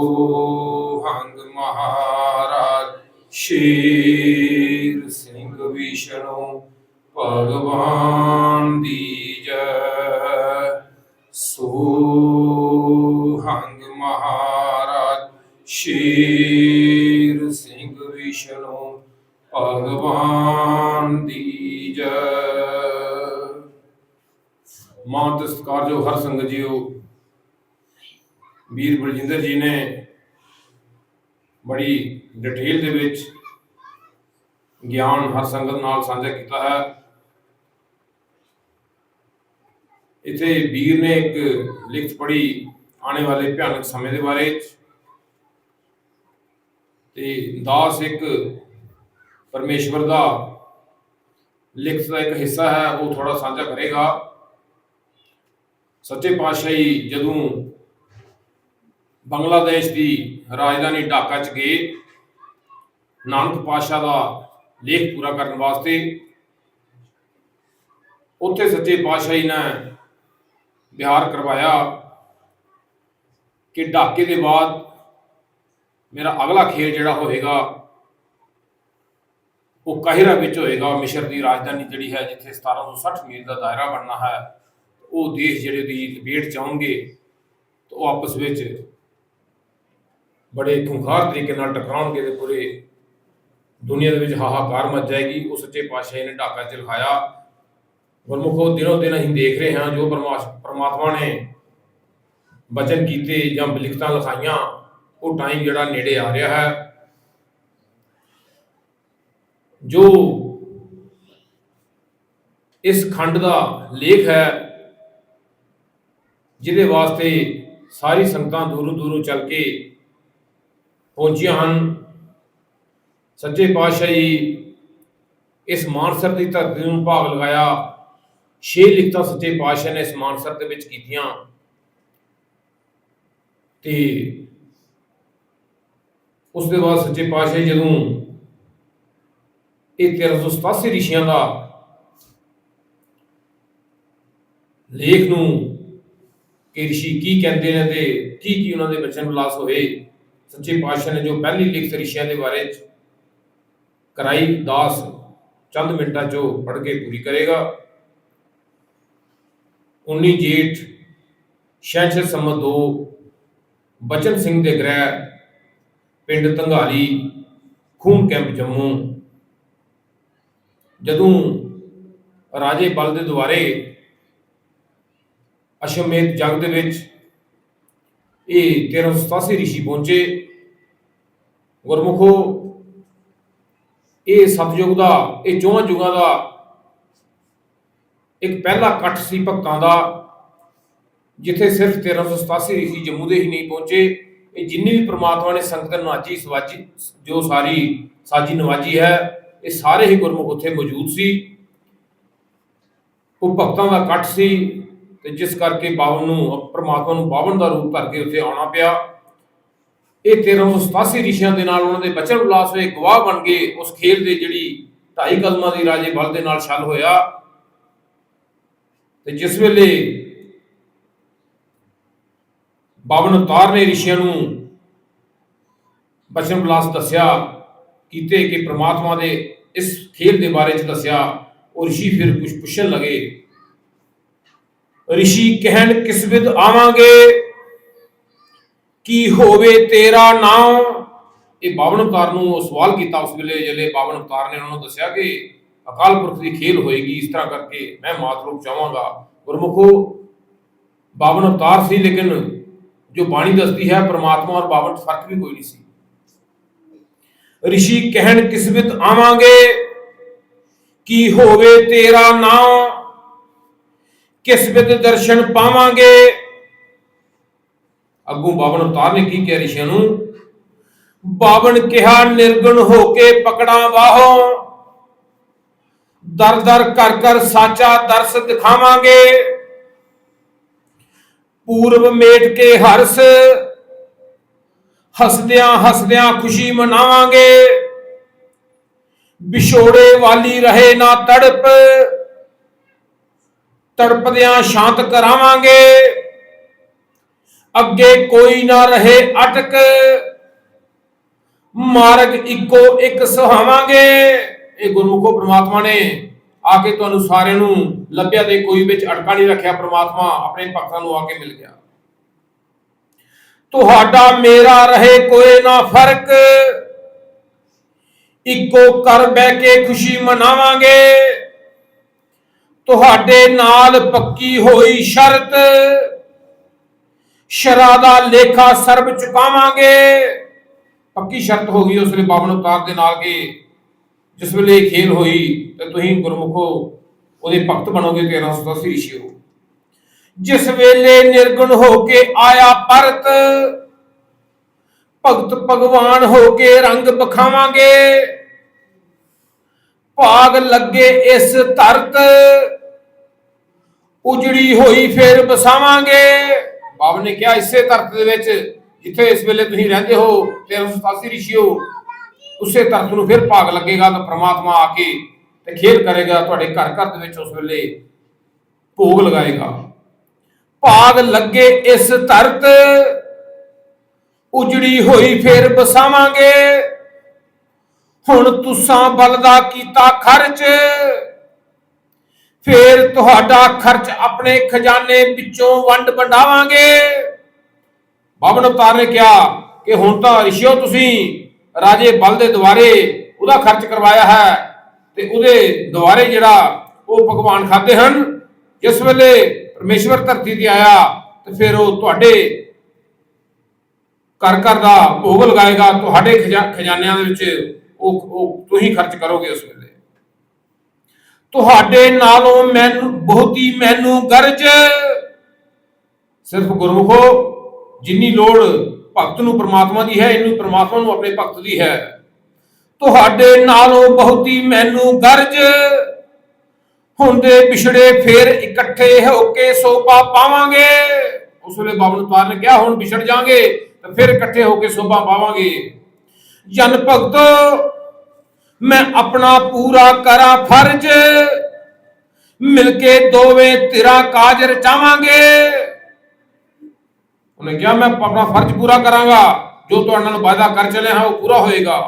ਹੰਗ ਮਹਾਰਾਜ, ਸ਼ੇਰ ਸਿੰਘ ਵਿਸ਼ਨੂੰ ਭਗਵਾਨ ਦੀ ਜੈ। ਸੋ ਹੰਗ ਮਹਾਰਾਜ, ਸ਼ੇਰ ਸਿੰਘ ਵਿਸ਼ਨੂੰ ਭਗਵਾਨ ਦੀ ਜੈ। ਮਾਂ ਤੇ ਸਤਿਕਾਰਯੋਗ ਹਰ ਸੰਗ ਜੀਓ ਵੀਰ ਬਲਜਿੰਦਰ ਜੀ ਨੇ ਬੜੀ ਡਿਟੇਲ ਦੇ ਵਿੱਚ ਗਿਆਨ ਹਰ ਸੰਗਤ ਨਾਲ ਸਾਂਝਾ ਕੀਤਾ ਹੈ। ਇਥੇ ਵੀਰ ਨੇ ਇੱਕ ਲਿਖਤ ਪੜ੍ਹੀ ਆਉਣ ਵਾਲੇ ਭਿਆਨਕ ਸਮੇਂ ਦੇ ਬਾਰੇ ਤੇ ਦਾਸ ਇੱਕ ਪਰਮੇਸ਼ਵਰ ਦਾ ਲਿਖਤ ਦਾ ਇੱਕ ਹਿੱਸਾ ਹੈ, ਉਹ ਥੋੜਾ ਸਾਂਝਾ ਕਰੇਗਾ। ਸੱਚੇ ਪਾਤਸ਼ਾਹੀ ਜਦੋਂ ਬੰਗਲਾਦੇਸ਼ ਦੀ ਰਾਜਧਾਨੀ ਢਾਕਾ ਚ ਗਏ। ਨਾਨਕ ਪਾਤਸ਼ਾਹ ਦਾ ਲੇਖ ਪੂਰਾ ਕਰਨ ਵਾਸਤੇ ਉੱਥੇ ਸੱਚੇ ਪਾਤਸ਼ਾਹੀ ਨੇ ਵਿਹਾਰ ਕਰਵਾਇਆ ਕਿ ਢਾਕੇ ਦੇ ਬਾਅਦ ਮੇਰਾ ਅਗਲਾ ਖੇਲ ਜਿਹੜਾ ਹੋਵੇਗਾ ਉਹ ਕਾਹਿਰਾ ਵਿੱਚ ਹੋਏਗਾ। ਮਿਸ਼ਰ ਦੀ ਰਾਜਧਾਨੀ ਜਿਹੜੀ ਹੈ, ਜਿੱਥੇ 1760 ਮੀਲ ਦਾ ਦਾਇਰਾ ਬਣਨਾ ਹੈ, ਉਹ ਦੇਸ਼ ਜਿਹੜੇ ਦੀ ਲਪੇਟ 'ਚ ਆਉਣਗੇ, ਤਾਂ ਉਹ ਆਪਸ ਵਿੱਚ ਬੜੇ ਖੁੰਖਾਰ ਤਰੀਕੇ ਨਾਲ ਟਕਰਾਉਣਗੇ ਤੇ ਪੂਰੇ ਦੁਨੀਆ ਦੇ ਵਿੱਚ ਹਾਹਾਕਾਰ ਮਚ ਜਾਏਗੀ। ਉਹ ਸੱਚੇ ਪਾਤਸ਼ਾਹ ਨੇ ਢਾਕਾ ਚ ਲਿਖਾਇਆ ਗੁਰਮੁਖੋ, ਦਿਨੋ ਦਿਨ ਅਸੀਂ ਦੇਖ ਰਹੇ ਹਾਂ ਜੋ ਪਰਮਾਤਮਾ ਨੇ ਬਚਨ ਕੀਤੇ ਜਾਂ ਲਿਖਤਾਂ ਲਿਖਾਈਆਂ, ਉਹ ਟਾਈਮ ਜਿਹੜਾ ਨੇੜੇ ਆ ਰਿਹਾ ਹੈ। ਜੋ ਇਸ ਖੰਡ ਦਾ ਲੇਖ ਹੈ, ਜਿਹਦੇ ਵਾਸਤੇ ਸਾਰੀ ਸੰਗਤਾਂ ਦੂਰੋਂ ਦੂਰੋਂ ਚੱਲ ਕੇ ਪਹੁੰਚੀਆਂ ਹਨ। ਸੱਚੇ ਪਾਤਸ਼ਾਹ ਜੀ ਇਸ ਮਾਨਸਰ ਦੀ ਧਰਤੀ ਨੂੰ ਭਾਗ ਲਗਾਇਆ। ਛੇ ਲਿਖਤਾਂ ਸੱਚੇ ਪਾਤਸ਼ਾਹ ਨੇ ਇਸ ਮਾਨਸਰ ਦੇ ਵਿੱਚ ਕੀਤੀਆਂ। ਤੇ ਉਸ ਦੇ ਬਾਅਦ ਸੱਚੇ ਪਾਤਸ਼ਾਹ ਜਦੋਂ ਇਹ 1387 ਰਿਸ਼ੀਆਂ ਦਾ ਲੇਖ ਨੂੰ ਕਿ ਰਿਸ਼ੀ ਕੀ ਕਹਿੰਦੇ ਨੇ ਤੇ ਕੀ ਕੀ ਉਹਨਾਂ ਦੇ ਬਚਨ ਵਿਲਾਸ ਹੋਏ ਸੱਚੇ ਪਾਤਸ਼ਾਹ ਨੇ ਜੋ ਪਹਿਲੀ ਲਿਖਤ ਰਿਸ਼ਿਆਂ ਦੇ ਬਾਰੇ ਚ ਕਰਾਈ, ਦਾਸ, ਚੰਦ ਮਿੰਟਾਂ ਚੋਂ ਪੜ੍ਹ ਕੇ ਪੂਰੀ ਕਰੇਗਾ। 19 ਜੇਠ ਸ਼ੈਂਸ਼ਰ ਸੰਮਤ 2 ਬਚਨ ਸਿੰਘ ਦੇ ਗ੍ਰਹਿ, ਪਿੰਡ ਧੰਗਾਲੀ, ਖੂਨ ਕੈਂਪ ਜੰਮੂ। ਜਦੋਂ ਰਾਜੇ ਬਲ ਦੇ ਦੁਆਰੇ ਅਸ਼ਵਮੇਧ ਜਗ ਦੇ ਵਿੱਚ ਇਹ 1387 ਰਿਸ਼ੀ ਪਹੁੰਚੇ। ਗੁਰਮੁਖੋ, ਇਹ ਸਤਜੁਗ ਦਾ, ਇਹ ਚੌਹਾਂ ਯੁਗਾਂ ਦਾ ਇੱਕ ਪਹਿਲਾ ਇਕੱਠ ਸੀ ਭਗਤਾਂ ਦਾ, ਜਿੱਥੇ ਸਿਰਫ 1387 ਰਿਸ਼ੀ ਜੰਮੂ ਦੇ ਹੀ ਨਹੀਂ ਪਹੁੰਚੇ। ਇਹ ਜਿੰਨੀ ਵੀ ਪ੍ਰਮਾਤਮਾ ਨੇ ਸੰਗਤ ਨਵਾਜੀ, ਸਵਾਜੀ, ਜੋ ਸਾਰੀ ਸਾਜੀ ਨਵਾਜੀ ਹੈ, ਇਹ ਸਾਰੇ ਹੀ ਗੁਰਮੁਖ ਉੱਥੇ ਮੌਜੂਦ ਸੀ। ਉਹ ਭਗਤਾਂ ਦਾ ਇਕੱਠ ਸੀ। ਤੇ ਜਿਸ ਕਰਕੇ ਬਾਵਨ ਨੂੰ, ਪ੍ਰਮਾਤਮਾ ਨੂੰ ਬਾਵਨ ਦਾ ਰੂਪ ਧਰ ਕੇ ਉੱਥੇ ਆਉਣਾ ਪਿਆ। ਇਹ 1387 ਰਿਸ਼ੀਆਂ ਦੇ ਨਾਲ ਉਹਨਾਂ ਦੇ ਬਚਨ ਉਲਾਸ ਹੋਏ, ਗਵਾਹ ਬਣ ਗਏ। ਉਸ ਖੇਲ ਦੇ ਜਿਹੜੀ ਢਾਈ ਕਦਮਾਂ ਦੀ ਰਾਜੇ ਬਲ ਦੇ ਨਾਲ ਛਲ ਹੋਇਆ। ਤੇ ਜਿਸ ਵੇਲੇ ਬਾਵਨ ਅਵਤਾਰ ਨੇ ਰਿਸ਼ੀਆਂ ਨੂੰ ਬਚਨ ਉਲਾਸ ਦੱਸਿਆ ਕੀਤੇ ਕਿ ਪ੍ਰਮਾਤਮਾ ਦੇ ਇਸ ਖੇਲ ਦੇ ਬਾਰੇ ਚ ਦੱਸਿਆ, ਉਹ ਰਿਸ਼ੀ ਫਿਰ ਕੁਝ ਪੁੱਛਣ ਲਗੇ ਰਿਸ਼ੀ ਕਹਿਣ ਕਿਸ ਵਿਦ ਆਵਾਂਗੇ, ਕੀ ਹੋਵੇ ਤੇਰਾ ਨਾਮ ਇਹ ਬਾਵਨ ਨੂੰ ਸਵਾਲ ਕੀਤਾ ਉਸ ਵੇਲੇ, ਜਿਹੜੇ ਬਾਵਨ ਨੇ ਉਹਨਾਂ ਨੂੰ ਦੱਸਿਆ ਕਿ ਅਕਾਲ ਪੁਰਖ ਦੀ ਖੇਲ ਹੋਏਗੀ ਇਸ ਤਰ੍ਹਾਂ ਕਰਕੇ ਮੈਂ ਮਾਤ ਰੂਪ ਚਾਹਾਂਗਾ। ਗੁਰਮੁਖੋ ਬਾਵਨ ਅਵਤਾਰ ਸੀ ਲੇਕਿਨ ਜੋ ਬਾਣੀ ਦੱਸਦੀ ਹੈ, ਪ੍ਰਮਾਤਮਾ ਔਰ ਬਾਵਨ ਫ਼ਰਕ ਵੀ ਕੋਈ ਨਹੀਂ ਸੀ। ਰਿਸ਼ੀ ਕਹਿਣ ਕਿਸ ਆਵਾਂਗੇ, ਕੀ ਹੋਵੇ ਤੇਰਾ ਨਾਮ ਕਿਸ ਵਿਦ ਦਰਸ਼ਨ ਪਾਵਾਂਗੇ? ਅੱਗੋਂ ਬਾਵਨ ਅਵਤਾਰ ਨੇ ਕੀ ਕਿਹਾ ਰਿਸ਼ੀਆਂ ਨੂੰ ਬਾਵਨ ਕਿਹਾ, ਨਿਰਗੁਣ ਹੋ ਕੇ ਪਕੜਾਂ ਵਾਹੋ। ਦਰ ਦਰ ਕਰ ਕਰ ਸਾਚਾ ਦਰਸ ਦਿਖਾਵਾਂਗੇ। ਪੂਰਬ ਮੇਟ ਕੇ ਹਰਸ। ਹਸਦਿਆਂ ਹਸਦਿਆਂ ਖੁਸ਼ੀ ਮਨਾਵਾਂਗੇ। ਵਿਛੋੜੇ ਵਾਲੀ ਰਹੇ ਨਾ ਤੜਪ। ਤੜਪਦਿਆਂ ਸ਼ਾਂਤ ਕਰਾਵਾਂਗੇ। ਅੱਗੇ ਕੋਈ ਨਾ ਰਹੇ ਅਟਕ, ਮਾਰਗ ਇੱਕੋ ਇੱਕ ਸੁਹਾਵਾਂਗੇ। ਇਹ ਗੁਰਮੁਖੋ ਪ੍ਰਮਾਤਮਾ ਨੇ ਆ ਕੇ ਤੁਹਾਨੂੰ ਸਾਰਿਆਂ ਨੂੰ ਲੱਭਿਆ ਤੇ ਕੋਈ ਵਿੱਚ ਅਟਕਾ ਨਹੀਂ ਰੱਖਿਆ ਪ੍ਰਮਾਤਮਾ, ਆਪਣੇ ਭਗਤਾਂ ਨੂੰ ਆ ਕੇ ਮਿਲ ਗਿਆ। ਤੁਹਾਡਾ ਮੇਰਾ ਰਹੇ ਕੋਈ ਨਾ ਫ਼ਰਕ, ਇੱਕੋ ਕਰ ਬਹਿ ਕੇ ਖੁਸ਼ੀ ਮਨਾਵਾਂਗੇ। ਤੁਹਾਡੇ ਨਾਲ ਪੱਕੀ ਹੋਈ ਸ਼ਰਤ। ਸ਼ਰਾ ਦਾ ਲੇਖਾ ਸਰਬ ਚੁਕਾਵਾਂਗੇ ਪੱਕੀ ਸ਼ਰਤ ਹੋ ਗਈ ਉਸ ਵੇਲੇ ਬਾਬਨ ਉਤਾਰ ਦੇ ਨਾਲ ਕਿ ਜਿਸ ਵੇਲੇ ਖੇਲ ਹੋਈ ਤੇ ਤੁਸੀਂ ਗੁਰਮੁਖੋ ਉਹਦੇ ਭਗਤ ਬਣੋਗੇ 1387 ਈਸ਼ਵ ਜਿਸ ਵੇਲੇ ਨਿਰਗੁਣ ਹੋ ਕੇ ਆਇਆ ਪਰਤ, ਭਗਤ ਭਗਵਾਨ ਹੋ ਕੇ ਰੰਗ ਬਖਾਵਾਂਗੇ। ਭਾਗ ਲੱਗੇ ਇਸ ਧਰਤ ਉਜੜੀ ਹੋਈ ਫੇਰ ਬਸਾਵਾਂਗੇ ਬਾਬ ਨੇ ਕਿਹਾ, ਇਸੇ ਧਰਤ ਦੇ ਵਿੱਚ ਜਿੱਥੇ ਇਸ ਵੇਲੇ ਤੁਸੀਂ ਰਹਿੰਦੇ ਹੋ 1387 ਰਿਸ਼ੀਓ, ਉਸੇ ਧਰਤ ਨੂੰ ਫਿਰ ਭਾਗ ਲੱਗੇਗਾ ਤਾਂ ਪ੍ਰਮਾਤਮਾ ਆ ਕੇ ਤੇ ਖੇਲ ਕਰੇਗਾ, ਤੁਹਾਡੇ ਘਰ ਘਰ ਦੇ ਵਿੱਚ ਉਸ ਵੇਲੇ ਭੋਗ ਲਗਾਏਗਾ। ਭਾਗ ਲੱਗੇ ਇਸ ਧਰਤ, ਉਜੜੀ ਹੋਈ ਫੇਰ ਬਸਾਵਾਂਗੇ ਹੁਣ ਤੁਸਾਂ ਬਲ ਦਾ ਕੀਤਾ ਖਰਚ ਫੇਰ ਤੁਹਾਡਾ ਖਰਚ ਆਪਣੇ ਖਜ਼ਾਨੇ ਵਿੱਚੋਂ ਵੰਡ ਵੰਡਾਵਾਂਗੇ। ਬਾਬਨ ਅਵਤਾਰ ਨੇ ਕਿਹਾ ਕਿ ਹੁਣ ਤਾਂ ਰਿਸ਼ਿਓ ਤੁਸੀਂ ਰਾਜੇ ਬਲ ਦੇ ਦੁਆਰੇ ਉਹਦਾ ਖਰਚ ਕਰਵਾਇਆ ਹੈ ਤੇ ਉਹਦੇ ਦੁਆਰੇ ਜਿਹੜਾ ਉਹ ਭਗਵਾਨ ਖਾਦੇ ਹਨ। ਜਿਸ ਵੇਲੇ ਪਰਮੇਸ਼ਵਰ ਧਰਤੀ ਤੇ ਆਇਆ ਤੇ ਫਿਰ ਉਹ ਤੁਹਾਡੇ ਕਰ ਕਰ ਦਾ ਭੋਗ ਲਗਾਏਗਾ, ਤੁਹਾਡੇ ਖਜ਼ਾ- ਖਜ਼ਾਨਿਆਂ ਦੇ ਵਿੱਚ ਉਹ ਉਹ ਤੁਸੀਂ ਖਰਚ ਕਰੋਗੇ ਉਸ ਵੇਲੇ। ਤੁਹਾਡੇ ਨਾਲੋਂ ਮੈਨੂੰ ਬਹੁਤੀ ਮੈਨੂੰ ਗਰਜ। ਸਿਰਫ ਗੁਰਮੁਖੋ, ਜਿੰਨੀ ਲੋੜ ਭਗਤ ਨੂੰ ਪ੍ਰਮਾਤਮਾ ਦੀ ਹੈ, ਇੰਨੀ ਪ੍ਰਮਾਤਮਾ ਨੂੰ ਆਪਣੇ ਭਗਤ ਦੀ ਹੈ। ਤੁਹਾਡੇ ਨਾਲੋਂ ਬਹੁਤੀ ਮੈਨੂੰ ਗਰਜ। ਹੁੰਦੇ ਵਿਛੜੇ ਫੇਰ ਇਕੱਠੇ ਹੋ ਕੇ ਸੋਭਾ ਪਾਵਾਂਗੇ। ਉਸ ਵੇਲੇ ਬਾਬਨ ਉਤਾਰ ਨੇ ਕਿਹਾ, ਹੁਣ ਵਿਛੜ ਜਾਾਂਗੇ, ਤਾਂ ਫਿਰ ਇਕੱਠੇ ਹੋ ਕੇ ਸੋਭਾ ਪਾਵਾਂਗੇ। ਜਨ ਭਗਤ ਮੈਂ ਆਪਣਾ ਪੂਰਾ ਕਰਾਂ ਫਰਜ਼। ਮਿਲ ਕੇ ਦੋਵੇਂ ਤੇਰਾ ਕਾਜ ਰਚਾਵਾਂਗੇ ਉਹਨੇ ਕਿਹਾ, ਮੈਂ ਆਪਣਾ ਫਰਜ਼ ਪੂਰਾ ਕਰਾਂਗਾ। ਜੋ ਤੁਹਾਡੇ ਨਾਲ ਵਾਅਦਾ ਕਰ ਚਲੇ ਹਾਂ, ਉਹ ਪੂਰਾ ਹੋਏਗਾ।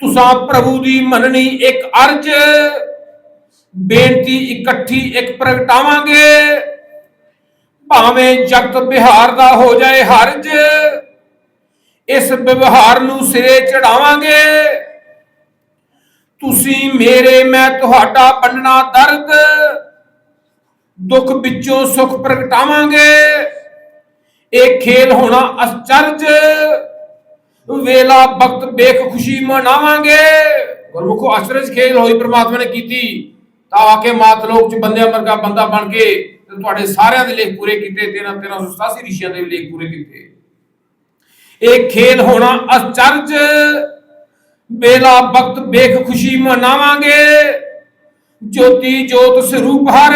ਤੁਸਾਂ ਪ੍ਰਭੂ ਦੀ ਮੰਨਣੀ ਇੱਕ ਅਰਜ। ਬੇਨਤੀ ਇਕੱਠੀ ਇੱਕ ਪ੍ਰਗਟਾਵਾਂਗੇ। ਭਾਵੇਂ ਜਗਤ ਬਿਹਾਰ ਦਾ ਹੋ ਜਾਏ ਹਰਜ, ਇਸ ਵਿਵਹਾਰ ਨੂੰ ਸਿਰੇ ਚੜਾਵਾਂਗੇ। ਤੁਸੀਂ ਮੇਰੇ, ਮੈਂ ਤੁਹਾਡਾ ਬੰਨਣਾ ਦਰਦ। ਦੁੱਖ ਵਿੱਚੋਂ ਸੁਖ ਪ੍ਰਗਟਾਵਾਂਗੇ। ਇਹ ਖੇਲ ਹੋਣਾ ਅਚਰਜ। ਵੇਲਾ ਵਕਤ ਬੇਖ ਖੁਸ਼ੀ ਮਨਾਵਾਂਗੇ। ਗੁਰਮੁਖੋ, ਅਚਰਜ ਖੇਲ ਹੋਈ ਪ੍ਰਮਾਤਮਾ ਨੇ ਕੀਤੀ, ਤਾਂ ਆ ਕੇ ਮਾਤ ਲੋਕ ਚ ਬੰਦਿਆਂ ਵਰਗਾ ਬੰਦਾ ਬਣ ਕੇ ਤੇ ਤੁਹਾਡੇ ਸਾਰਿਆਂ ਦੇ ਲੇਖ ਪੂਰੇ ਕੀਤੇ 13 1387 ਰਿਸ਼ੀਆਂ ਦੇ ਲੇਖ ਪੂਰੇ ਕੀਤੇ। ਇਹ ਖੇਲ ਹੋਣਾ ਅਚਰਜ। ਬੇਲਾ ਵਕਤ ਬੇਖ ਖੁਸ਼ੀ ਮਨਾਵਾਂਗੇ। ਜੋਤੀ ਜੋਤ ਸਰੂਪ ਹਰ,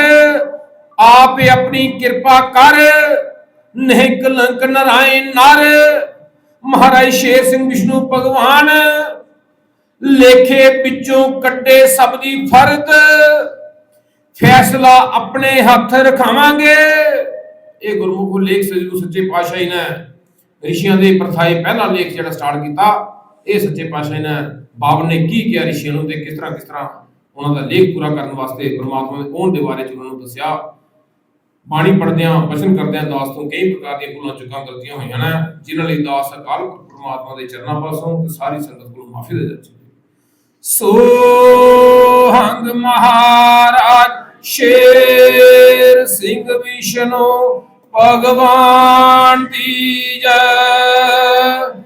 ਆਪ ਆਪਣੀ ਕਿਰਪਾ ਕਰ। ਨਹਿ ਕਲੰਕ ਨਰਾਇਣ ਨਰ, ਮਹਾਰਾਜ ਸ਼ੇਰ ਸਿੰਘ ਵਿਸ਼ਨੂੰ ਭਗਵਾਨ। ਲੇਖੇ ਵਿੱਚੋਂ ਕੱਢੇ ਸਭ ਦੀ ਫਰਦ ਫੈਸਲਾ ਆਪਣੇ ਹੱਥ ਰਖਾਵਾਂਗੇ। ਇਹ ਗੁਰਮੁਖ ਲੇਖ ਸਜੂ ਸੱਚੇ ਪਾਤਸ਼ਾਹੀ ਨੇ ਰਿਸ਼ੀਆਂ ਦੇ ਪ੍ਰਥਾਏ ਪਹਿਲਾ ਲੇਖ ਜਿਹੜਾ ਸਟਾਰਟ ਕੀਤਾ। ਇਹ ਸੱਚੇ ਪਾਤਸ਼ਾਹ ਨੇ ਬਾਬ ਨੇ ਕੀ ਕਿਹਾ ਰਿਸ਼ੀਆਂ ਨੂੰ ਤੇ ਕਿਸ ਤਰ੍ਹਾਂ ਕਿਸ ਤਰ੍ਹਾਂ ਉਹਨਾਂ ਦਾ ਲੇਖ ਪੂਰਾ ਕਰਨ ਵਾਸਤੇ ਪ੍ਰਮਾਤਮਾ ਦੇ ਆਉਣ ਦੇ ਬਾਰੇ ਚ ਉਹਨਾਂ ਨੂੰ ਦੱਸਿਆ। ਬਾਣੀ ਪੜਦਿਆਂ ਬਚਨ ਕਰਦਿਆਂ ਦਾਸ ਤੋਂ ਕਈ ਪ੍ਰਕਾਰ ਦੀਆਂ ਭੁੱਲਾਂ, ਚੁੱਕਾਂ, ਗਲਤੀਆਂ ਹੋਈਆਂ ਨੇ, ਜਿਨ੍ਹਾਂ ਲਈ ਦਾਸ ਅਕਾਲ ਪ੍ਰਮਾਤਮਾ ਦੇ ਚਰਨਾਂ ਪਾਸੋਂ ਤੇ ਸਾਰੀ ਸੰਗਤ ਕੋਲੋਂ ਮਾਫੀ ਦੇ ਜਾਂਦੀ ਸੋਹੰਗ ਮਹਾਰਾਜ, ਸ਼ੇਰ ਸਿੰਘ ਵਿਸ਼ਨੂੰ, ਭਗਵਾਨ ਦੀ ਜੈ।